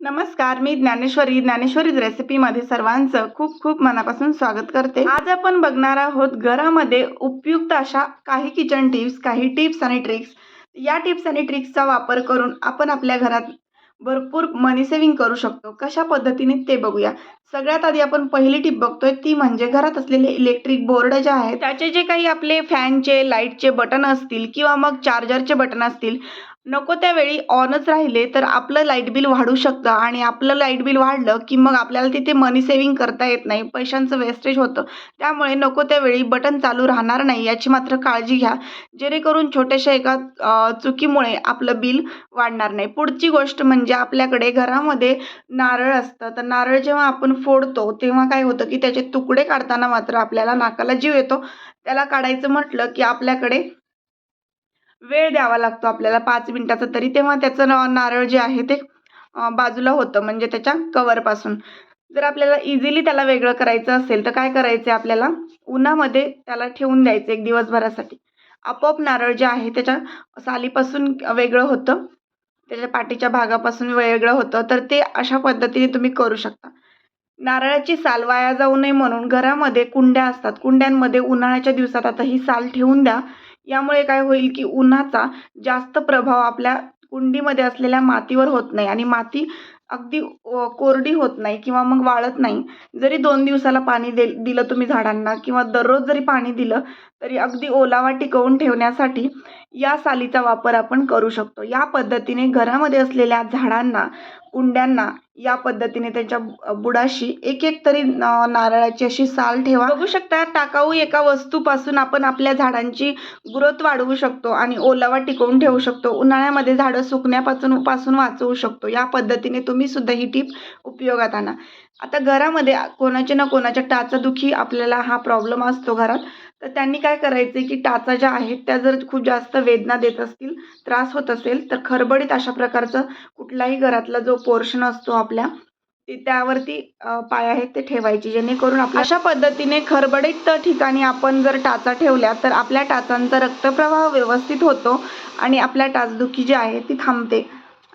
नमस्कार मी ज्ञानेश्वरी. ज्ञानेश्वरी रेसिपीमध्ये सर्वांचं खूप खूप मनापासून स्वागत करते. आज आपण बघणार आहोत घरामध्ये उपयुक्त अशा काही किचन टिप्स काही टिप्स आणि ट्रिक्स या टिप्स आणि ट्रिक्सचा वापर करून आपण आपल्या घरात भरपूर मनी सेव्हिंग करू शकतो. कशा पद्धतीने ते बघूया. सगळ्यात आधी आपण पहिली टिप बघतोय ती म्हणजे घरात असलेले इलेक्ट्रिक बोर्ड जे आहेत त्याचे जे काही आपले फॅनचे लाईटचे बटन असतील किंवा मग चार्जरचे बटन असतील नको त्यावेळी ऑनच राहिले तर आपलं लाइट बिल वाढू शकतं आणि आपलं लाइट बिल वाढलं की मग आपल्याला तिथे मनी सेविंग करता येत नाही पैशांचं वेस्टेज होतं. त्यामुळे नको त्यावेळी बटन चालू राहणार नाही याची मात्र काळजी घ्या. जेणेकरून छोट्याशा एका चुकीमुळे आपलं बिल वाढणार नाही. पुढची गोष्ट म्हणजे आपल्याकडे घरामध्ये नारळ असतं. तर नारळ जेव्हा आपण फोडतो तेव्हा काय होतं की त्याचे तुकडे काढताना मात्र आपल्याला नाकाला जीव येतो. त्याला काढायचं म्हटलं की आपल्याकडे वेळ द्यावा लागतो आपल्याला पाच मिनिटाचा तरी. तेव्हा त्याचं नारळ जे आहे ते बाजूला होतं म्हणजे त्याच्या कवरपासून. जर आपल्याला इझिली त्याला वेगळं करायचं असेल तर काय करायचं आहे आपल्याला? उन्हामध्ये त्याला ठेवून द्यायचं एक दिवसभरासाठी. आपोआप नारळ जे आहे त्याच्या सालीपासून वेगळं होतं. त्याच्या पाठीच्या भागापासून वेगळं होतं. तर ते अशा पद्धतीने तुम्ही करू शकता. नारळाची साल वाया जाऊ नये म्हणून घरामध्ये कुंड्या असतात. कुंड्यांमध्ये उन्हाळ्याच्या दिवसात आता ही साल ठेवून द्या. यामुळे काय होईल की उन्हाचा जास्त प्रभाव आपल्या कुंडीमध्ये असलेल्या मातीवर होत नाही आणि माती अगदी कोरडी होत नाही किंवा मग वाळत नाही. जरी दोन दिवसाला पाणी दे दिलं तुम्ही झाडांना किंवा दररोज जरी पाणी दिलं तरी अगदी ओलावा टिकवून ठेवण्यासाठी या सालीचा वापर आपण करू शकतो. या पद्धतीने घरामध्ये असलेल्या झाडांना कुंड्यांना या पद्धतीने त्यांच्या बुडाशी एक एक तरी नारळाची अशी साल ठेवा. बघू शकता टाकाऊ एका वस्तूपासून आपण आपल्या झाडांची ग्रोथ वाढवू शकतो आणि ओलावा टिकवून ठेवू शकतो. उन्हाळ्यामध्ये झाडं सुकण्यापासून पासून वाचवू शकतो. या पद्धतीने तुम्ही सुद्धा ही टीप उपयोगात आणा. आता घरामध्ये कोणाच्या ना कोणाच्या टाचादुखी आपल्याला हा प्रॉब्लेम असतो घरात. तर त्यांनी काय करायचं की टाचा ज्या आहेत त्या जर खूप जास्त वेदना देत असतील त्रास होत असेल तर खरबडीत अशा प्रकारचं कुठलाही घरातला जो पोर्शन असतो आपल्या ते त्यावरती पाय आहेत ते ठेवायचे जेणेकरून आपल्या अशा पद्धतीने खरबडीत ठिकाणी आपण जर टाचा ठेवल्या तर आपल्या टाचांचा रक्तप्रवाह व्यवस्थित होतो आणि आपल्या टाचदुखी जी आहे ती थांबते.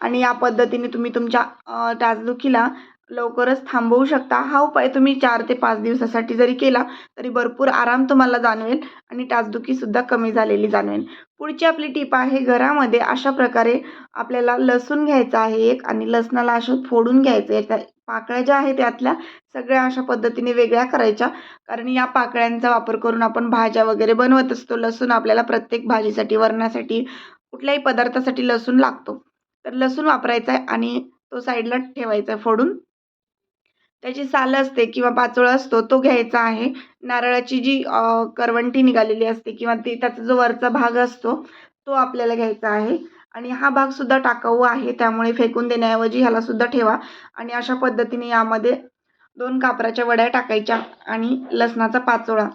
आणि या पद्धतीने तुम्ही तुमच्या टाचदुखीला लवकरच थांबवू शकता. हा उपाय तुम्ही चार ते पाच दिवसासाठी जरी केला तरी भरपूर आराम तुम्हाला जाणवेल आणि टाचदुखीसुद्धा कमी झालेली जाणवेल. पुढची आपली टीप आहे घरामध्ये अशा प्रकारे आपल्याला लसूण घ्यायचं आहे एक आणि लसणाला असं फोडून घ्यायचं आहे. त्या पाकळ्या ज्या आहेत त्यातल्या सगळ्या अशा पद्धतीने वेगळ्या करायच्या. कारण या पाकळ्यांचा वापर करून आपण भाज्या वगैरे बनवत असतो. लसूण आपल्याला प्रत्येक भाजीसाठी वरणासाठी कुठल्याही पदार्थासाठी लसूण लागतो. तर लसूण वापरायचा आहे आणि तो साईडला ठेवायचा आहे फोडून त्याची साल असते किंवा पाचोळा असतो तो घ्यायचा आहे. नारळाची जी करवंटी निघालेली असते किंवा ती त्याचा जो वरचा भाग असतो तो आपल्याला घ्यायचा आहे. आणि हा भाग सुद्धा टाकाऊ आहे त्यामुळे फेकून देण्याऐवजी ह्याला सुद्धा ठेवा. आणि अशा पद्धतीने यामध्ये दोन कापराच्या वड्या टाकायच्या आणि लसणाचा पाचोळा.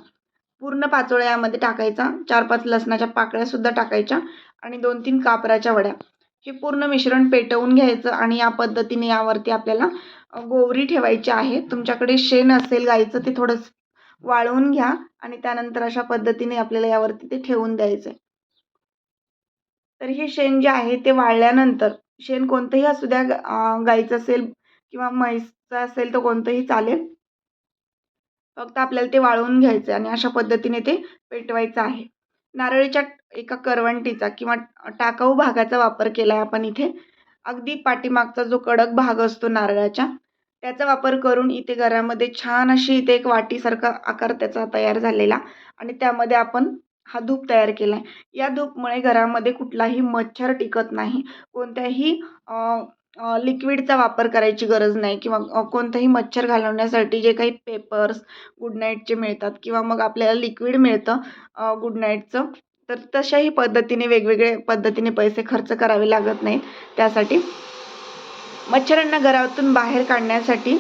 पूर्ण पाचोळा यामध्ये टाकायचा. चार पाच लसणाच्या पाकळ्या सुद्धा टाकायच्या आणि दोन तीन कापराच्या वड्या. हे पूर्ण मिश्रण पेटवून घ्यायचं आणि या पद्धतीने यावरती आपल्याला गोवरी ठेवायची आहे. तुमच्याकडे शेण असेल गाईचं ते थोडंसं वाळवून घ्या आणि त्यानंतर अशा पद्धतीने आपल्याला यावरती ते ठेवून द्यायचं आहे तर हे शेण जे आहे ते वाळल्यानंतर शेण कोणतंही असू द्या गाईचं असेल किंवा म्हैसचं असेल तर कोणतंही चालेल. फक्त आपल्याला ते वाळवून घ्यायचं आहे आणि अशा पद्धतीने ते पेटवायचं आहे. नारळीच्या एका करवंटीचा किंवा टाकाऊ भागाचा वापर केला आहे आपण इथे. अगदी पाठीमागचा जो कडक भाग असतो नारळाच्या त्याचा वापर करून इथे घरामध्ये छान अशी इथे एक वाटीसारखा आकार त्याचा तयार झालेला आणि त्यामध्ये आपण हा धूप तयार केला आहे या धूपमुळे घरामध्ये कुठलाही मच्छर टिकत नाही. कोणत्याही लिक्विडचा वापर करायची गरज नाही किंवा कोणतंही कोणताही मच्छर घालवण्यासाठी जे काही पेपर्स गुड नाईटचे मिळतात किंवा मग आपल्याला लिक्विड मिळतं गुड नाईटचं तर तशाही पद्धतीने वेगवेगळे पद्धतीने पैसे खर्च करावे लागत नाहीत. त्यासाठी मच्छरांना घरातून बाहेर काढण्यासाठी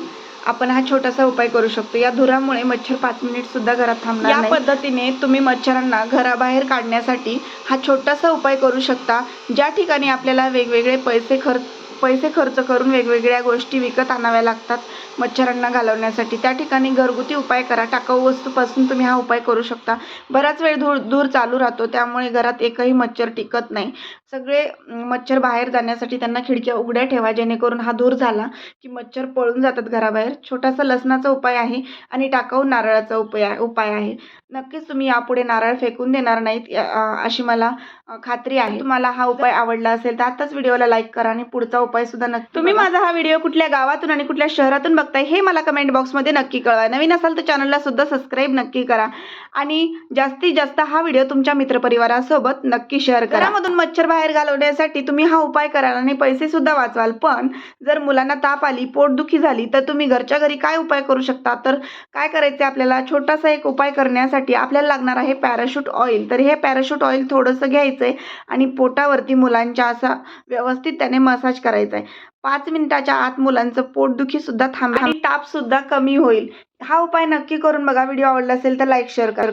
आपण हा छोटासा उपाय करू शकतो. या धुरामुळे मच्छर पाच मिनिट सुद्धा घरात थांबणार या पद्धतीने तुम्ही मच्छरांना घराबाहेर काढण्यासाठी हा छोटासा उपाय करू शकता. ज्या ठिकाणी आपल्याला वेगवेगळे पैसे खर्च पैसे खर्च करून वेगवेगळ्या गोष्टी विकत आणाव्या लागतात मच्छरांना घालवण्यासाठी. त्या ठिकाणी घरगुती उपाय करा. टाकाऊ वस्तूपासून तुम्ही हा उपाय करू शकता. बराच वेळ धूर धूर चालू राहतो त्यामुळे घरात एकही मच्छर टिकत नाही. सगळे मच्छर बाहेर जाण्यासाठी त्यांना खिडक्या उघड्या ठेवा जेणेकरून हा धूर झाला की मच्छर पळून जातात घराबाहेर. छोटासा लसणाचा उपाय आहे आणि टाकाऊ नारळाचा उपाय उपाय आहे. नक्कीच तुम्ही यापुढे नारळ फेकून देणार नाहीत अशी मला खात्री आहे. तुम्हाला हा उपाय आवडला असेल तर आताच व्हिडिओला लाईक करा आणि पुढचा उपाय सुद्धा नक्की तुम्ही माझा हा व्हिडिओ कुठल्या गावातून आणि कुठल्या शहरातून बघताय हे मला कमेंट बॉक्समध्ये नक्की कळवा. नवीन असाल तर चॅनलला सुद्धा सबस्क्राईब नक्की करा. आणि जास्तीत जास्त हा व्हिडिओ तुमच्या मित्रपरिवारासोबत नक्की शेअर करा. घरामधून मच्छर बाहेर बाहेर घालवण्यासाठी तुम्ही हा उपाय कराल आणि पैसे सुद्धा वाचवाल. पण जर मुलांना ताप आली पोटदुखी झाली तर तुम्ही घरच्या घरी काय उपाय करू शकता? तर काय करायचे आपल्याला? छोटासा एक उपाय करण्यासाठी आपल्याला लागणार आहे पॅराशूट ऑइल तर हे पॅराशूट ऑइल थोडंसं घ्यायचं आहे आणि पोटावरती मुलांच्या असा व्यवस्थित त्याने मसाज करायचा आहे पाच मिनिटाच्या आत मुलांचं पोटदुखी सुद्धा थांबेल आणि ताप सुद्धा कमी होईल. हा उपाय नक्की करून बघा. व्हिडिओ आवडला असेल तर लाईक शेअर करा.